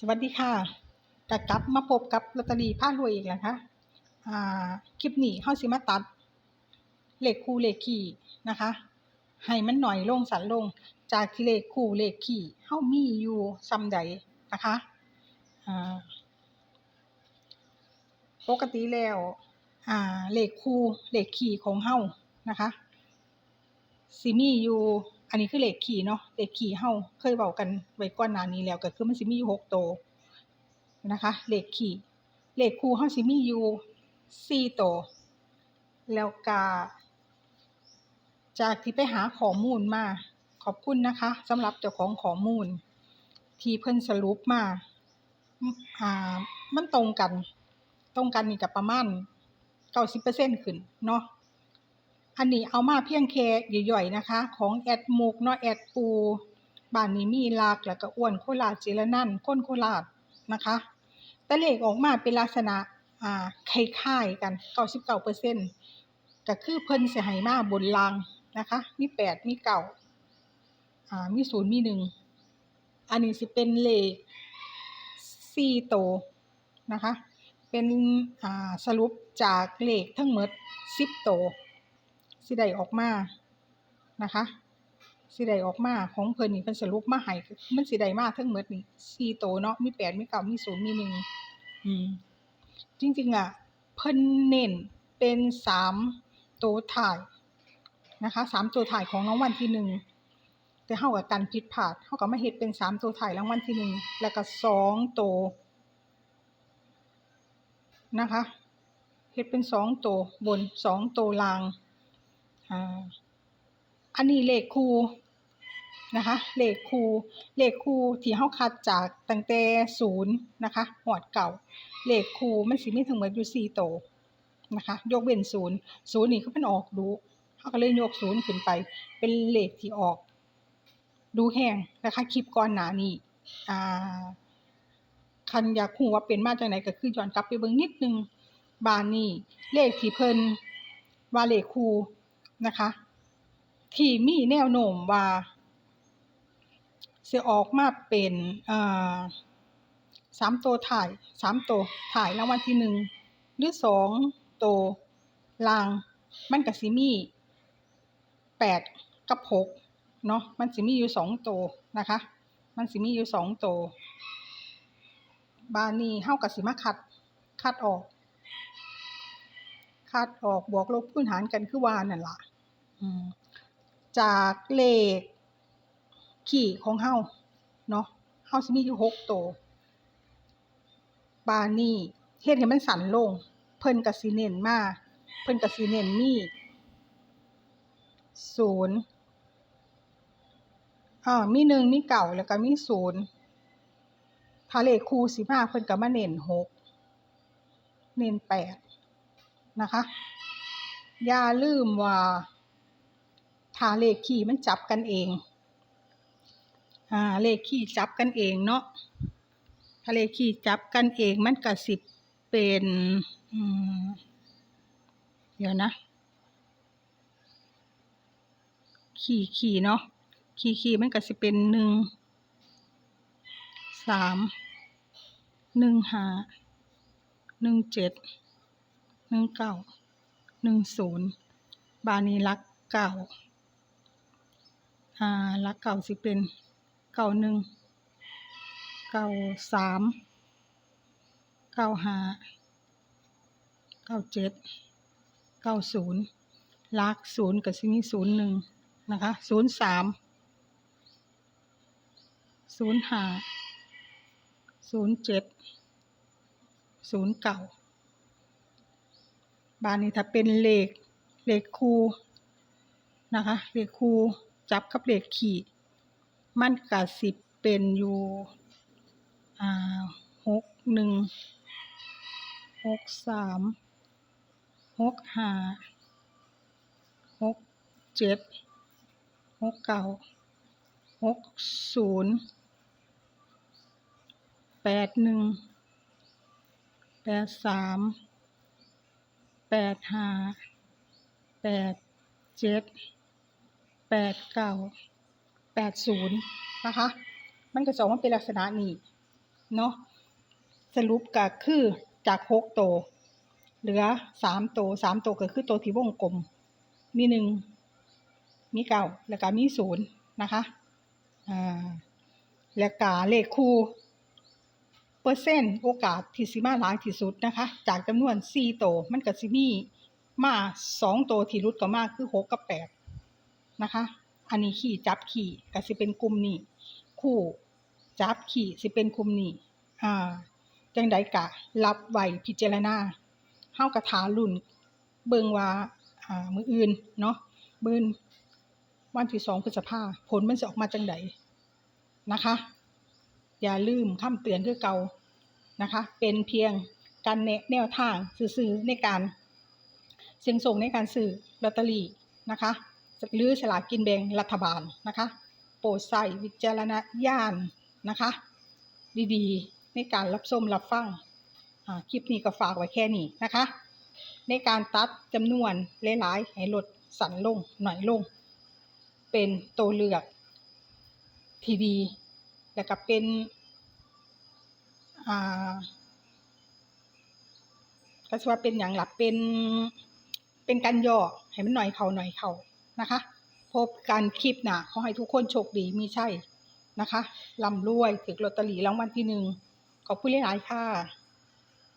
สวัสดีค่ะกะกลับมาพบกับลอตเตอรี่ผ้ารวยอีกแล้วค่ะอ่าคลิปนี้เฮาสิมาตัดเลขคู่เลขคี่นะคะ ให้มันหน่อยลงสันลง จากที่เลขคู่เลขคี่เฮามีอยู่ซ้ำใดนะคะอ่าปกติแล้วอ่าเลขคู่เลขคี่ของเฮานะคะสิมีอยู่ อันนี้คือเลขคี่เนาะเลขคี่เฮาเคยเว้ากันไว้ก่อนหน้านี้แล้วก็คือมันสิมีอยู่หกโตนะคะเลขคี่เลขคู่เฮาสิมีอยู่สี่โต แล้วก็จากที่ไปหาข้อมูลมาขอบคุณนะคะสำหรับเจ้าของข้อมูล ที่เพิ่นสรุปมาอ่ามันตรงกัน ตรงกันนี่ก็ประมาณ90%ขึ้นเนาะ อันนี้เอามาเพียงแค่ย่อยๆนะคะ ของแอดมุกเนาะแอดปูบ้านนี้มีลักแล้วก็อ้วนโคราชจิรนันท์คนโคราชนะคะแต่เลขออกมาเป็นลักษณะอ่าคล้ายๆกัน99%ก็คือเพิ่นเสิให้มาบนรางนะคะ มี8มี9อ่ามี0มี1อันนี้สิเป็นเลข4โตนะคะ เป็นอ่าสรุปจากเลขทั้งหมด10โต สิได้ออกมานะคะสิได้ออกมาของเพิ่นนี่เพิ่นสรุปมาให้มันสิได้มาทั้งหมดนี่สี่โตเนาะมีแปดมีเก้ามีศูนย์มีหนึ่งอืม จริงๆอะเพิ่นเน้นเป็นสามโตถ่ายนะคะสามตัวถ่ายของรางวัลที่หนึ่งแต่เฮากับกันผิดพลาดเฮาก็มาเฮ็ดเป็นสามตัวถ่ายรางวัลที่หนึ่งแล้วก็สองตัวนะคะเฮ็ดเป็นสองตัวบนสองตัวล่าง อ่าอันนี้เลขคูนะคะเลขคูเลขคูที่เฮาคัดจากตั้งแต่ศูนย์นะคะหอดเก่าเลขคูมันสิมีทั้งหมดอยู่สี่โตนะคะยกเว้นศูนย์ศูนย์นี่คือมันออกดูเฮาก็เลยยกศูนย์ขึ้นไป เป็นเลขที่ออก ดูแห้งนะคะคลิปก่อนหน้านี้อ่าคันอยากรู้ว่าเป็นมาจากไหนก็คือย้อนกลับไปเบิ่งนิดนึงบานนี้เลขที่เพิ่นว่าเลขคู นะคะ ที่มีแนวโน้มว่าสิออกมาเป็นสามตัวถ่ายสามตัวถ่ายรางวัลที่หนึ่งหรือสองตัวลาง มันก็สิมีแปดกับหกเนาะมันสิมีอยู่สองตัวนะคะ มันสิมีอยู่สองตัวบานี้เฮาก็สิมาคัดคัดออก คัดออกบวกลบคูณหารกันคือว่านั่นล่ะจากเลขขี่ของเฮาเนาะเฮาสิมีอยู่หกตัวบานี้เฮ็ดให้มันสั้นลง เพิ่นก็สิเน้นมาเพิ่นก็สิเน้นมีศูนย์อ่ามีหนึ่งมีเก้าแล้วก็มีศูนย์ถ้าเลขคูสิมาเพิ่นก็มาเน้นหกเน้นแปด นะคะ อย่าลืมว่าถ้าเลขคี่มันจับกันเองอ่าเลขคี่จับกันเองเนาะถ้าเลขคี่จับกันเองมันก็สิบเป็นอืมเดี๋ยวนะ ขี่ขี่เนาะขี่ขี่มันก็สิเป็นหนึ่งสามหนึ่งห้าหนึ่งเจ็ด นึ่งเก้าหนึ่งศูนย์บานีรักเก้าอ่าหลักเก่าสิเป็นเก่าหนึ่งเก่าสามเก่าห้าเก่าเจ็ดเก่าศูนย์ลักศูนย์กับสิมีศูนย์หนึ่งนะคะศูนย์สามศูนย์ห้าศูนย์เจ็ดศูนย์เก่า บานนี้ถ้าเป็นเหลขเหลขคู่นะคะเหลขคู่จับกับเหลขขี่มันก็สิบเป็นอยู่อ่าหกหนึ่งหกสามหกห้าหกเจ็ดหกเก้าหกศูนย์แปดหนึ่งแปดสาม แปดห้าแปดเจ็ดแปดเก้าแปดศูนย์นะคะ มันก็จะออกมาเป็นลักษณะนี้เนาะสรุปก็คือจากหกโต เหลือสามโตสามโตก็คือโตที่วงกลม มีหนึ่งมีเก้าแล้วก็มีศูนย์นะคะอ่าแล้วก็เลขคู่ เปอร์เซ็นต์โอกาสที่สิมาหลายที่สุดนะคะ จากจำนวนสี่โตมันก็สิมีมาสองโตวที่รุดก็มากคือหกกับแปดนะคะ อันนี้ขี่จับขี่ก็สิเป็นกลุ่มนี้ คู่จับขี่สิเป็นกลุ่มนี้อ่าจังใดกะรับไหวพิจารณาเฮากระถารุ่นเบิงว่าอ่ามืออื่นเนาะมื้นวันที่สองพฤษภาผลมันจะออกมาจังใดนะคะ อย่าลืมคำเตือนคือเก่านะคะ เป็นเพียงการแนวทางสื่อในการเสี่ยงส่งในการซื้อลอตเตอรี่นะคะหรือฉลากกินแบ่งรัฐบาลนะคะ โปรดใส่วิจารณญาณนะคะ ดีๆ ในการรับชมรับฟังอ่าคลิปนี้ก็ฝากไว้แค่นี้นะคะ ในการตัดจำนวนหลายๆให้ลดสั่นลงหน่อยลง เป็นตัวเลือกที่ดี แล้วก็เป็น อ่าก็ชื่อว่าเป็นอย่างหลับเป็นเป็นการย่อให้มันหน่อยเขาหน่อยเขานะคะ พบกันคลิปหน้าขอให้ทุกคนโชคดีมีใช่นะคะลำรวยถึกลอตเตอรี่รางวัลที่หนึ่งขอบคุณหลายๆค่ะ